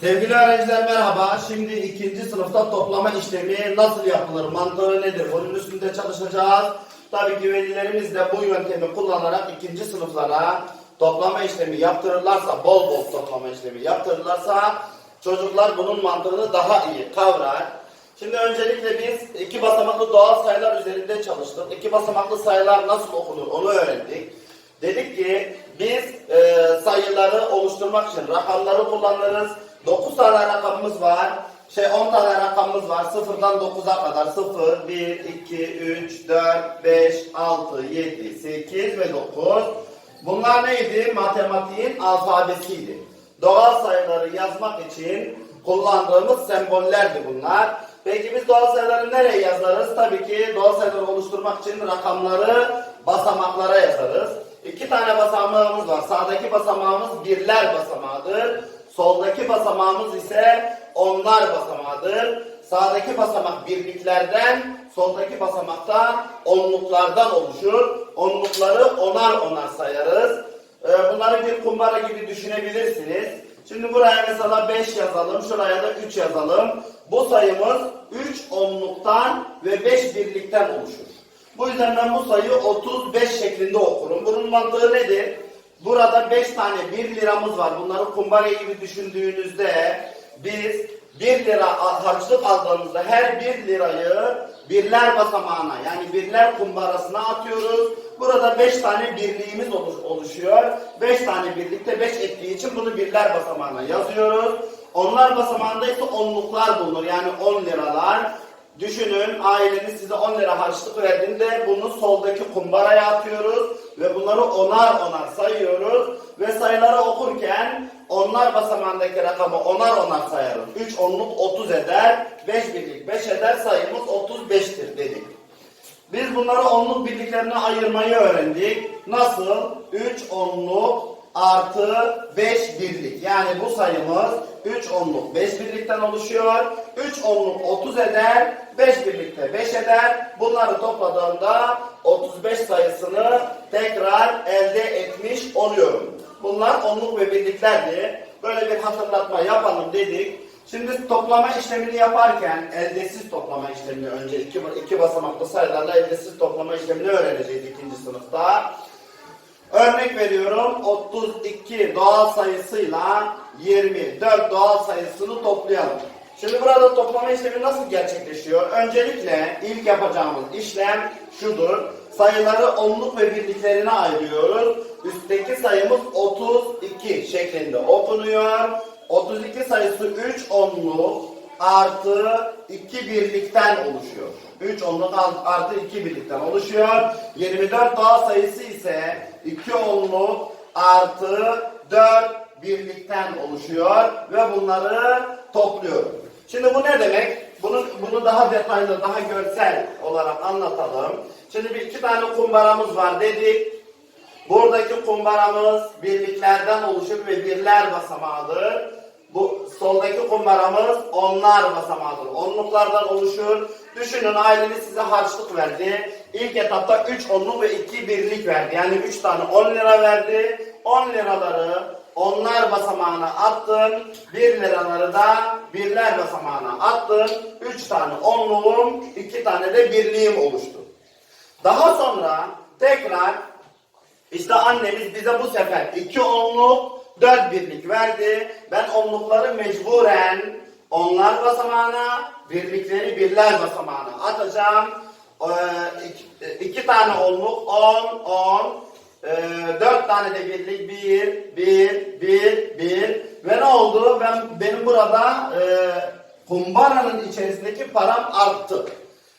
Sevgili öğrenciler merhaba. Şimdi ikinci sınıfta toplama işlemi nasıl yapılır, mantığı nedir? Bunun üstünde çalışacağız. Tabii ki velilerimiz de bu yöntemi kullanarak ikinci sınıflara toplama işlemi yaptırırlarsa, bol bol toplama işlemi yaptırırlarsa çocuklar bunun mantığını daha iyi kavrar. Şimdi öncelikle biz iki basamaklı doğal sayılar üzerinde çalıştık. İki basamaklı sayılar nasıl okunur onu öğrendik. Dedik ki biz e, sayıları oluşturmak için rakamları kullanırız. 9 tane rakamımız var. Şey 10 tane rakamımız var. Sıfırdan 9'a kadar. 0, 1, 2, 3, 4, 5, 6, 7, 8 ve 9. Bunlar neydi? Matematiğin alfabesiydi. Doğal sayıları yazmak için kullandığımız sembollerdi bunlar. Peki biz doğal sayıları nereye yazarız? Tabii ki doğal sayıları oluşturmak için rakamları basamaklara yazarız. İki tane basamağımız var. Sağdaki basamağımız birler basamağıdır. Soldaki basamağımız ise onlar basamağıdır. Sağdaki basamak birliklerden, soldaki basamakta onluklardan oluşur. Onlukları onar onar sayarız. Ee, Bunları bir kumbara gibi düşünebilirsiniz. Şimdi buraya mesela 5 yazalım, şuraya da 3 yazalım. Bu sayımız 3 onluktan ve 5 birlikten oluşur. Bu yüzden ben bu sayıyı 35 şeklinde okurum. Bunun mantığı nedir? Burada 5 tane 1 liramız var. Bunları kumbara gibi düşündüğünüzde biz 1 lira harçlık aldığımızda her 1 lirayı birler basamağına yani birler kumbarasına atıyoruz. Burada 5 tane birliğimiz oluş- oluşuyor. 5 tane birlikte 5 ettiği için bunu birler basamağına yazıyoruz. Onlar basamağında ise onluklar bulunur. Yani 10 liralar. Düşünün aileniz size 10 lira harçlık verdiğinde bunu soldaki kumbaraya atıyoruz ve bunları onar onar sayıyoruz ve sayıları okurken onlar basamağındaki rakamı onar onar sayarız. 3 onluk 30 eder, 5 birlik 5 eder sayımız 35'tir dedik. Biz bunları onluk birliklerine ayırmayı öğrendik. Nasıl? 3 onluk artı 5 birlik. Yani bu sayımız 3 onluk 5 birlikten oluşuyor. 3 onluk 30 eder, 5 birlikte 5 eder. Bunları topladığımda 35 sayısını tekrar elde etmiş oluyorum. Bunlar onluk ve birliklerdi. Böyle bir hatırlatma yapalım dedik. Şimdi toplama işlemini yaparken eldesiz toplama işlemini önce iki, iki basamaklı sayılarla eldesiz toplama işlemini öğreneceğiz ikinci sınıfta. Örnek veriyorum 32 doğal sayısıyla 24 doğal sayısını toplayalım. Şimdi burada toplama işlemi nasıl gerçekleşiyor? Öncelikle ilk yapacağımız işlem şudur. Sayıları onluk ve birliklerine ayırıyoruz. Üstteki sayımız 32 şeklinde okunuyor. 32 sayısı 3 onluk artı 2 birlikten oluşuyor. 3 onluk artı 2 birlikten oluşuyor. 24 doğal sayısı ise 2 onluk artı 4 birlikten oluşuyor ve bunları topluyorum. Şimdi bu ne demek? Bunu, bunu daha detaylı, daha görsel olarak anlatalım. Şimdi bir iki tane kumbaramız var dedik. Buradaki kumbaramız birliklerden oluşur ve birler basamağıdır. Bu soldaki kumbaramız onlar basamağıdır. Onluklardan oluşur. Düşünün aileniz size harçlık verdi. İlk etapta 3 onluk ve 2 birlik verdi. Yani 3 tane 10 lira verdi. 10 liraları onlar basamağına attın. 1 liraları da birler basamağına attın. 3 tane onluğum, 2 tane de birliğim oluştu. Daha sonra tekrar işte annemiz bize bu sefer iki onluk, dört birlik verdi. Ben onlukları mecburen onlar basamağına, birlikleri birler basamağına atacağım. Ee, iki, iki tane onluk, on, on. Ee, dört tane de birlik, bir, bir, bir, bir. Ve ne oldu? Ben Benim burada e, kumbaranın içerisindeki param arttı.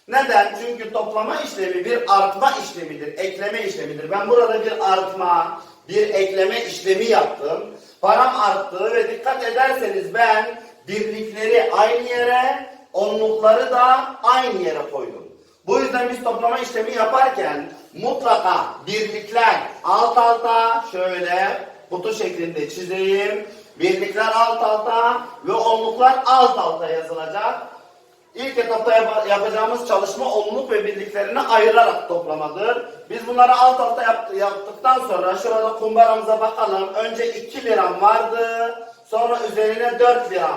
Neden? Çünkü toplama işlemi bir artma işlemidir, ekleme işlemidir. Ben burada bir artma, bir ekleme işlemi yaptım. Param arttı ve dikkat ederseniz ben birlikleri aynı yere, onlukları da aynı yere koydum. Bu yüzden biz toplama işlemi yaparken mutlaka birlikler alt alta şöyle kutu şeklinde çizeyim. Birlikler alt alta ve onluklar alt alta yazılacak. İlk etapta yap- yapacağımız çalışma onluk ve birliklerini ayırarak toplamadır. Biz bunları alt alta yap- yaptıktan sonra şurada kumbaramıza bakalım. Önce 2 liram vardı. Sonra üzerine 4 lira.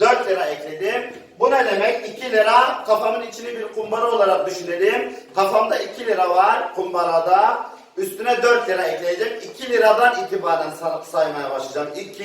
4 lira ekledim. Bu ne demek? 2 lira kafamın içini bir kumbara olarak düşünelim. Kafamda 2 lira var kumbarada. Üstüne 4 lira ekleyeceğim. 2 liradan itibaren sa- saymaya başlayacağım. 2,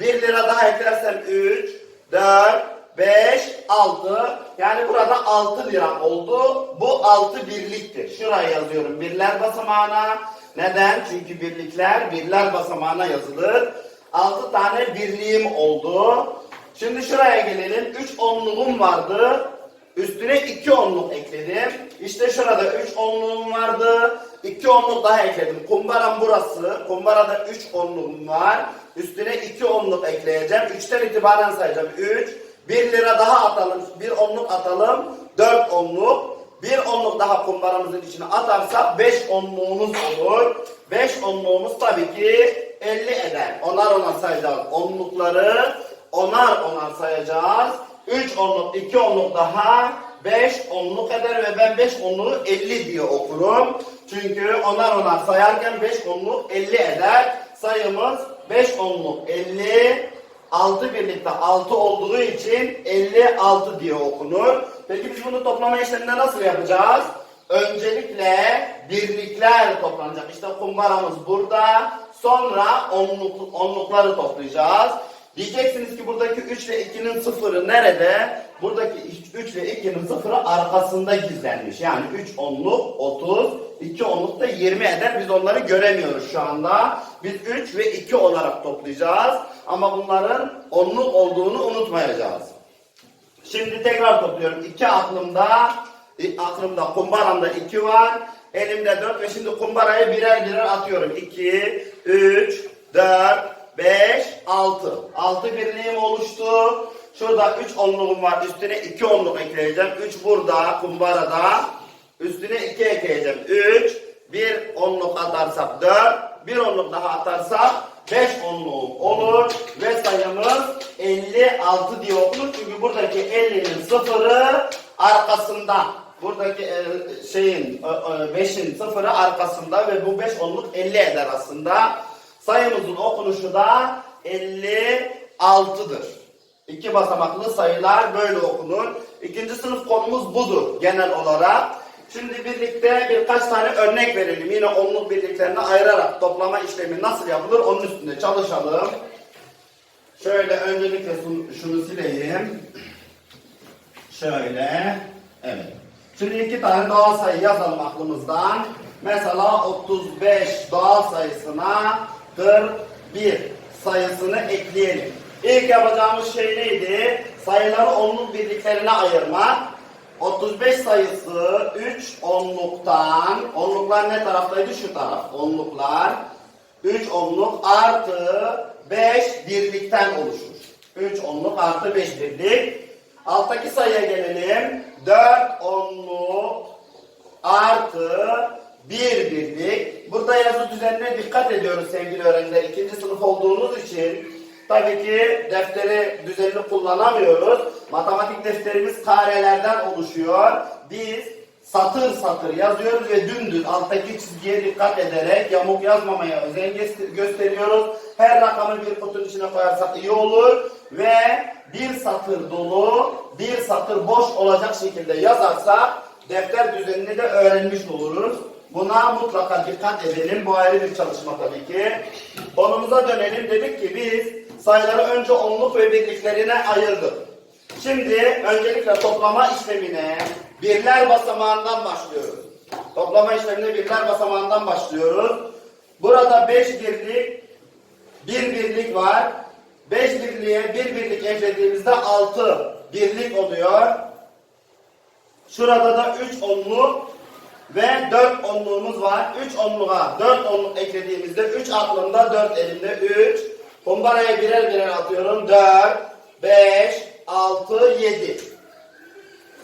1 lira daha eklersem 3, 4, 5, 6. Yani burada 6 lira oldu. Bu 6 birliktir. Şuraya yazıyorum birler basamağına. Neden? Çünkü birlikler birler basamağına yazılır. 6 tane birliğim oldu. Şimdi şuraya gelelim. 3 onluğum vardı. Üstüne 2 onluk ekledim. İşte şurada 3 onluğum vardı. 2 onluk daha ekledim. Kumbaram burası. Kumbarada 3 onluğum var. Üstüne 2 onluk ekleyeceğim. 3'ten itibaren sayacağım. 3. 1 lira daha atalım. 1 onluk atalım. 4 onluk. Bir onluk daha kumbaramızın içine atarsak 5 onluğumuz olur. 5 onluğumuz tabii ki 50 eder. Onar onar sayacağız. Onlukları onar onar sayacağız. 3 onluk, 2 onluk daha 5 onluk eder ve ben 5 onluğu 50 diye okurum. Çünkü onar onar sayarken 5 onluk 50 eder. Sayımız 5 onluk 50, 6 birlikte 6 olduğu için 56 diye okunur. Peki biz bunu toplama işleminde nasıl yapacağız? Öncelikle birlikler toplanacak. İşte kumbaramız burada. Sonra onluk, onlukları toplayacağız. Diyeceksiniz ki buradaki 3 ile 2'nin sıfırı nerede? Buradaki 3 ile 2'nin sıfırı arkasında gizlenmiş. Yani 3 onluk 30, 2 onluk da 20 eder. Biz onları göremiyoruz şu anda. Biz 3 ve 2 olarak toplayacağız. Ama bunların onluk olduğunu unutmayacağız. Şimdi tekrar topluyorum. 2 aklımda, e, aklımda kumbaramda 2 var. Elimde 4 ve şimdi kumbarayı birer birer atıyorum. 2, 3, 4, 5, 6. 6 birliğim oluştu. Şurada 3 onluğum var. Üstüne 2 onluk ekleyeceğim. 3 burada kumbarada. Üstüne 2 ekleyeceğim. 3, 1 onluk atarsak 4, 1 onluk daha atarsak 5 onluğum olur ve sayımız 56 diye okunur. Çünkü buradaki 50'nin sıfırı arkasında. Buradaki e, şeyin 5'in sıfırı arkasında ve bu 5 onluk 50 eder aslında. Sayımızın okunuşu da 56'dır. İki basamaklı sayılar böyle okunur. İkinci sınıf konumuz budur genel olarak. Şimdi birlikte birkaç tane örnek verelim. Yine onluk birliklerine ayırarak toplama işlemi nasıl yapılır onun üstünde çalışalım. Şöyle öncelikle şunu sileyim. Şöyle. Evet. Şimdi iki tane doğal sayı yazalım aklımızdan. Mesela 35 doğal sayısına 41 sayısını ekleyelim. İlk yapacağımız şey neydi? Sayıları onluk birliklerine ayırmak. 35 sayısı 3 onluktan, onluklar ne taraftaydı? Şu taraf. Onluklar 3 onluk artı 5 birlikten oluşur. 3 onluk artı 5 birlik. Alttaki sayıya gelelim. 4 onluk artı 1 birlik. Burada yazı düzenine dikkat ediyoruz sevgili öğrenciler. İkinci sınıf olduğunuz için tabii ki defteri düzenli kullanamıyoruz. Matematik defterimiz karelerden oluşuyor. Biz satır satır yazıyoruz ve dümdüz alttaki çizgiye dikkat ederek yamuk yazmamaya özen göster- gösteriyoruz. Her rakamı bir kutunun içine koyarsak iyi olur ve bir satır dolu, bir satır boş olacak şekilde yazarsak defter düzenini de öğrenmiş oluruz. Buna mutlaka dikkat edelim. Bu ayrı bir çalışma tabii ki. Konumuza dönelim. Dedik ki biz sayıları önce onluk ve birliklerine ayırdık. Şimdi öncelikle toplama işlemine birler basamağından başlıyoruz. Toplama işlemine birler basamağından başlıyoruz. Burada 5 birlik, 1 birlik var. 5 birliğe 1 birlik eklediğimizde 6 birlik oluyor. Şurada da 3 onluk ve 4 onluğumuz var. 3 onluğa 4 onluk eklediğimizde 3 aklımda 4 elimde 3. Kumbaraya birer birer atıyorum. 4, 5, 6, 7.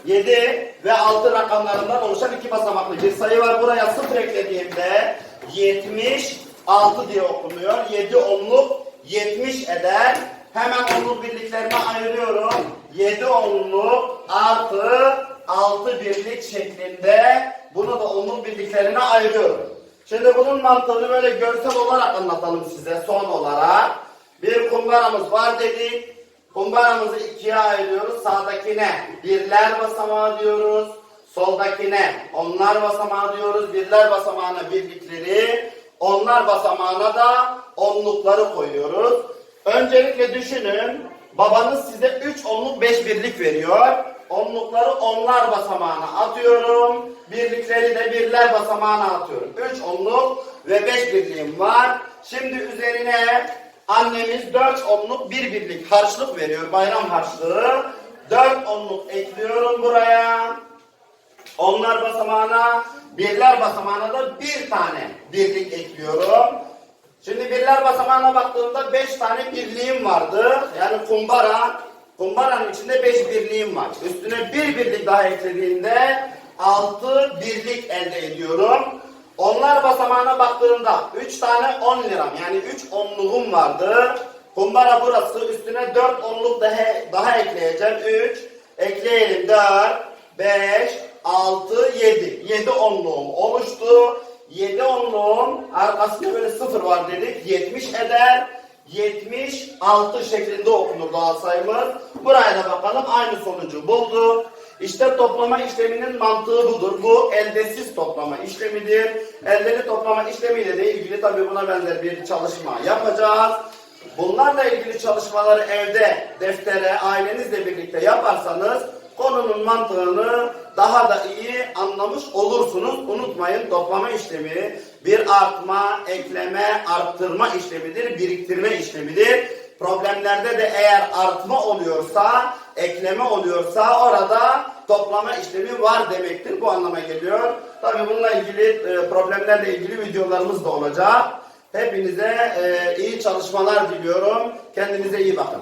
7 ve 6 rakamlarından oluşan iki basamaklı bir sayı var. Buraya 0 eklediğimde 76 diye okunuyor. 7 onluk 70 eder. Hemen onluk birliklerine ayırıyorum. 7 onluk artı 6 birlik şeklinde bunu da onluk birliklerine ayırıyorum. Şimdi bunun mantığını böyle görsel olarak anlatalım size son olarak. Bir kumbaramız var dedik. Kumbaramızı ikiye ayırıyoruz. Sağdakine birler basamağı diyoruz. Soldakine onlar basamağı diyoruz. Birler basamağına birlikleri, onlar basamağına da onlukları koyuyoruz. Öncelikle düşünün. Babanız size 3 onluk 5 birlik veriyor. Onlukları onlar basamağına atıyorum. Birlikleri de birler basamağına atıyorum. 3 onluk ve 5 birliğim var. Şimdi üzerine annemiz 4 onluk 1 birlik harçlık veriyor. Bayram harçlığı. 4 onluk ekliyorum buraya. Onlar basamağına, birler basamağına da bir tane birlik ekliyorum. Şimdi birler basamağına baktığımda beş tane birliğim vardı. Yani kumbara, kumbaranın içinde beş birliğim var. Üstüne bir birlik daha eklediğimde altı birlik elde ediyorum. Onlar basamağına baktığımda üç tane on liram yani üç onluğum vardı. Kumbara burası üstüne dört onluk daha, daha ekleyeceğim. Üç, ekleyelim dört, beş, 6, 7. 7 onluğum oluştu. 7 onluğum arkasında böyle 0 var dedik. 70 eder. 76 şeklinde okunur doğal sayımız. Buraya da bakalım aynı sonucu buldu. İşte toplama işleminin mantığı budur. Bu eldesiz toplama işlemidir. Eldeli toplama işlemiyle de ilgili tabi buna benzer bir çalışma yapacağız. Bunlarla ilgili çalışmaları evde, deftere, ailenizle birlikte yaparsanız konunun mantığını daha da iyi anlamış olursunuz. Unutmayın toplama işlemi bir artma, ekleme, arttırma işlemidir, biriktirme işlemidir. Problemlerde de eğer artma oluyorsa, ekleme oluyorsa orada toplama işlemi var demektir. Bu anlama geliyor. Tabi bununla ilgili e, problemlerle ilgili videolarımız da olacak. Hepinize e, iyi çalışmalar diliyorum. Kendinize iyi bakın.